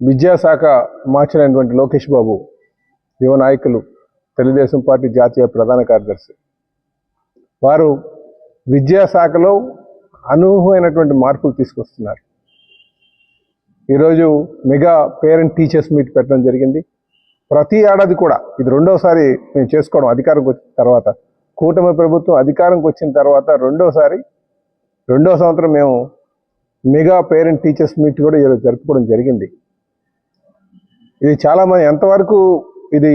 విద్యాశాఖ మార్చినటువంటి లోకేష్ బాబు యువ నాయకులు తెలుగుదేశం పార్టీ జాతీయ ప్రధాన కార్యదర్శి. వారు విద్యాశాఖలో అనూహమైనటువంటి మార్పులు తీసుకొస్తున్నారు. ఈరోజు మెగా పేరెంట్ టీచర్స్ మీట్ పెట్టడం జరిగింది. ప్రతి ఏడాది కూడా ఇది రెండోసారి మేము చేసుకోవడం అధికారంకి వచ్చిన తర్వాత కూటమి ప్రభుత్వం అధికారంకి వచ్చిన తర్వాత రెండోసారి రెండో సంవత్సరం మేము మెగా పేరెంట్ టీచర్స్ మీట్ కూడా ఈరోజు జరుపుకోవడం జరిగింది. ఇది చాలా మంది ఎంతవరకు ఇది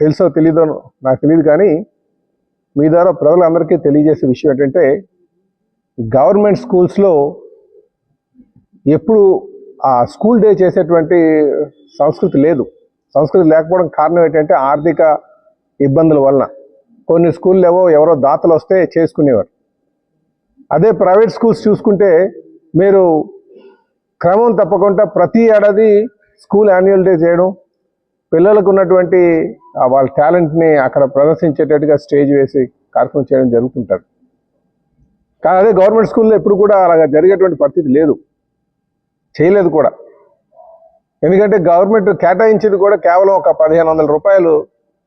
తెలుసో తెలీదో నాకు తెలియదు కానీ మీ ద్వారా ప్రజలందరికీ తెలియజేసే విషయం ఏంటంటే గవర్నమెంట్ స్కూల్స్లో ఎప్పుడు ఆ స్కూల్ డే చేసేటువంటి సంస్కృతి లేదు. సంస్కృతి లేకపోవడం కారణం ఏంటంటే ఆర్థిక ఇబ్బందుల వలన. కొన్ని స్కూళ్ళు ఏవో ఎవరో దాతలు వస్తే చేసుకునేవారు. అదే ప్రైవేట్ స్కూల్స్ చూసుకుంటే మీరు క్రమం తప్పకుండా ప్రతి ఏడాది స్కూల్ యాన్యువల్ డే చేయడం పిల్లలకు ఉన్నటువంటి వాళ్ళ టాలెంట్ని అక్కడ ప్రదర్శించేటట్టుగా స్టేజ్ వేసి కార్యక్రమం చేయడం జరుగుతుంటారు కానీ అదే గవర్నమెంట్ స్కూల్లో ఎప్పుడు కూడా అలాగా జరిగేటువంటి పరిస్థితి లేదు. చేయలేదు కూడా. ఎందుకంటే గవర్నమెంట్ కేటాయించేది కూడా కేవలం ఒక పదిహేను వందల రూపాయలు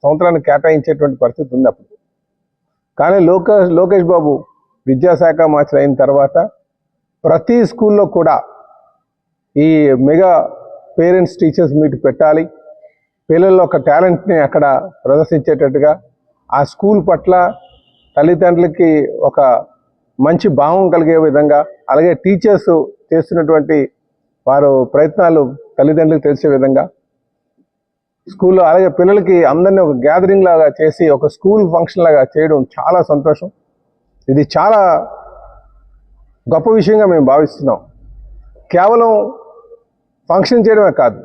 సంవత్సరానికి కేటాయించేటువంటి పరిస్థితి ఉంది అప్పుడు. కానీ లోకేష్ లోకేష్ బాబు విద్యాశాఖ మార్చి అయిన తర్వాత ప్రతి స్కూల్లో కూడా ఈ మెగా పేరెంట్స్ టీచర్స్ మీట్ పెట్టాలి. పిల్లల్లో ఒక టాలెంట్ని అక్కడ ప్రదర్శించేటట్టుగా ఆ స్కూల్ పట్ల తల్లిదండ్రులకి ఒక మంచి భావం కలిగే విధంగా అలాగే టీచర్స్ చేస్తున్నటువంటి వారు ప్రయత్నాలు తల్లిదండ్రులకు తెలిసే విధంగా స్కూల్లో అలాగే పిల్లలకి అందరినీ ఒక గ్యాదరింగ్ లాగా చేసి ఒక స్కూల్ ఫంక్షన్ లాగా చేయడం చాలా సంతోషం. ఇది చాలా గొప్ప విషయంగా మేము భావిస్తున్నాం. కేవలం ఫంక్షన్ చేయడమే కాదు.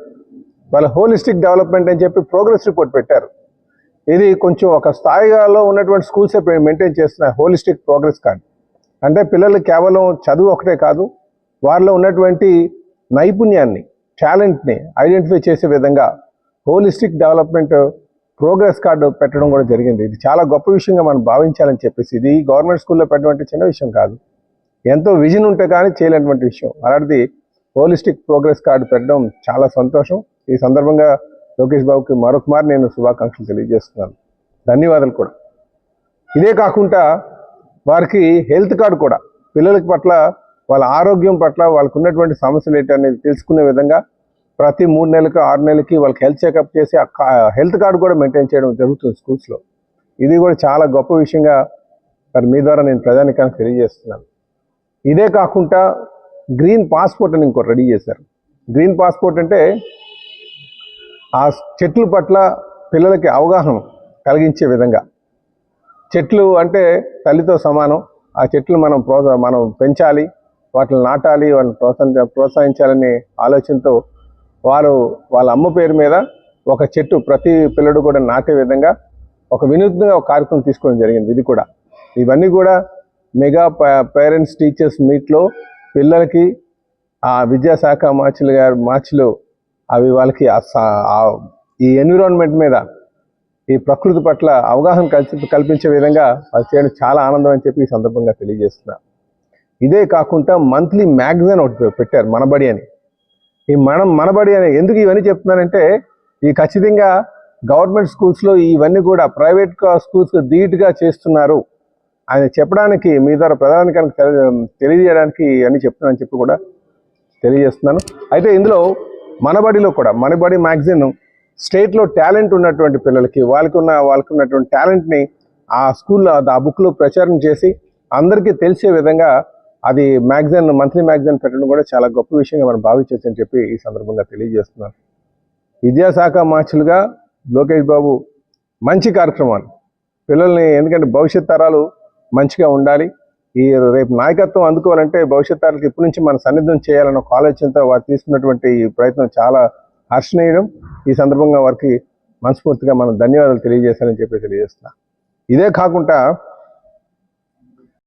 వాళ్ళ హోలిస్టిక్ డెవలప్మెంట్ అని చెప్పి ప్రోగ్రెస్ రిపోర్ట్ పెట్టారు. ఇది కొంచెం ఒక స్థాయిలో ఉన్నటువంటి స్కూల్సే మెయింటైన్ చేస్తున్న హోలిస్టిక్ ప్రోగ్రెస్ కార్డ్ అంటే పిల్లలు కేవలం చదువు ఒకటే కాదు వారిలో ఉన్నటువంటి నైపుణ్యాన్ని టాలెంట్ని ఐడెంటిఫై చేసే విధంగా హోలిస్టిక్ డెవలప్మెంట్ ప్రోగ్రెస్ కార్డు పెట్టడం కూడా జరిగింది. ఇది చాలా గొప్ప విషయంగా మనం భావించాలని చెప్పేసి ఇది గవర్నమెంట్ స్కూల్లో పెట్టినటువంటి చిన్న విషయం కాదు. ఎంతో విజన్ ఉంటే కానీ చేయలేనటువంటి విషయం. అలాంటిది హోలిస్టిక్ ప్రోగ్రెస్ కార్డు పెట్టడం చాలా సంతోషం. ఈ సందర్భంగా లోకేష్ బాబుకి మరొకమారి నేను శుభాకాంక్షలు తెలియజేస్తున్నాను. ధన్యవాదాలు కూడా. ఇదే కాకుండా వారికి హెల్త్ కార్డు కూడా. పిల్లలకి పట్ల వాళ్ళ ఆరోగ్యం పట్ల వాళ్ళకు ఉన్నటువంటి సమస్యలు ఏంటి అనేది తెలుసుకునే విధంగా ప్రతి మూడు నెలలకు ఆరు నెలలకి వాళ్ళకి హెల్త్ చెకప్ చేసి ఆ హెల్త్ కార్డు కూడా మెయింటైన్ చేయడం జరుగుతుంది స్కూల్స్లో. ఇది కూడా చాలా గొప్ప విషయంగా మరి మీ ద్వారా నేను ప్రధానికానికి తెలియజేస్తున్నాను. ఇదే కాకుండా గ్రీన్ పాస్పోర్ట్ అని ఇంకోటి రెడీ చేశారు. గ్రీన్ పాస్పోర్ట్ అంటే ఆ చెట్ల పట్ల పిల్లలకి అవగాహన కలిగించే విధంగా. చెట్లు అంటే తల్లితో సమానం. ఆ చెట్లు మనం ప్రోత్స మనం పెంచాలి వాటిని నాటాలి వాటిని ప్రోత్సహ ప్రోత్సహించాలనే ఆలోచనతో వారు వాళ్ళ అమ్మ పేరు మీద ఒక చెట్టు ప్రతి పిల్లడు కూడా నాటే విధంగా ఒక వినూత్నంగా ఒక కార్యక్రమం తీసుకోవడం జరిగింది. ఇది కూడా. ఇవన్నీ కూడా మెగా పేరెంట్స్ టీచర్స్ మీట్లో పిల్లలకి ఆ విద్యాశాఖ మార్చులు గారు మార్చులు అవి వాళ్ళకి ఈ ఎన్విరాన్మెంట్ మీద ఈ ప్రకృతి పట్ల అవగాహన కల్పి కల్పించే విధంగా అది చేయడం చాలా ఆనందం అని చెప్పి ఈ సందర్భంగా తెలియజేస్తున్నా. ఇదే కాకుండా మంత్లీ మ్యాగజైన్ ఒకటి పెట్టారు మనబడి అని. ఈ మనం మనబడి అని ఎందుకు ఇవన్నీ చెప్తున్నానంటే ఈ ఖచ్చితంగా గవర్నమెంట్ స్కూల్స్లో ఇవన్నీ కూడా ప్రైవేట్ స్కూల్స్ ధీటుగా చేస్తున్నారు. ఆయన చెప్పడానికి మీ ద్వారా ప్రధానికానికి తెలి- తెలియజేయడానికి అని చెప్తున్నానని చెప్పి కూడా తెలియజేస్తున్నాను. అయితే ఇందులో మనబడిలో కూడా మనబడి మ్యాగజైన్ స్టేట్లో టాలెంట్ ఉన్నటువంటి పిల్లలకి వాళ్ళకి ఉన్న వాళ్ళకి ఉన్నటువంటి టాలెంట్ని ఆ స్కూల్లో ఆ బుక్లో ప్రచారం చేసి అందరికీ తెలిసే విధంగా అది మ్యాగజైన్ మంత్లీ మ్యాగజైన్ పెట్టడం కూడా చాలా గొప్ప విషయంగా మనం భావించవచ్చు అని చెప్పి ఈ సందర్భంగా తెలియజేస్తున్నాను. విద్యాశాఖ మార్చులుగా లోకేష్ బాబు మంచి కార్యక్రమాలు. పిల్లల్ని ఎందుకంటే భవిష్యత్ తరాలు మంచిగా ఉండాలి. ఈ రేపు నాయకత్వం అందుకోవాలంటే భవిష్యత్ తరాలకు ఇప్పటి నుంచి మన సన్నిధం చేయాలన్న ఒక ఆలోచనతో వారు తీసుకున్నటువంటి ఈ ప్రయత్నం చాలా హర్షణీయం. ఈ సందర్భంగా వారికి మనస్ఫూర్తిగా మనం ధన్యవాదాలు తెలియజేశానని చెప్పి తెలియజేస్తున్నా. ఇదే కాకుండా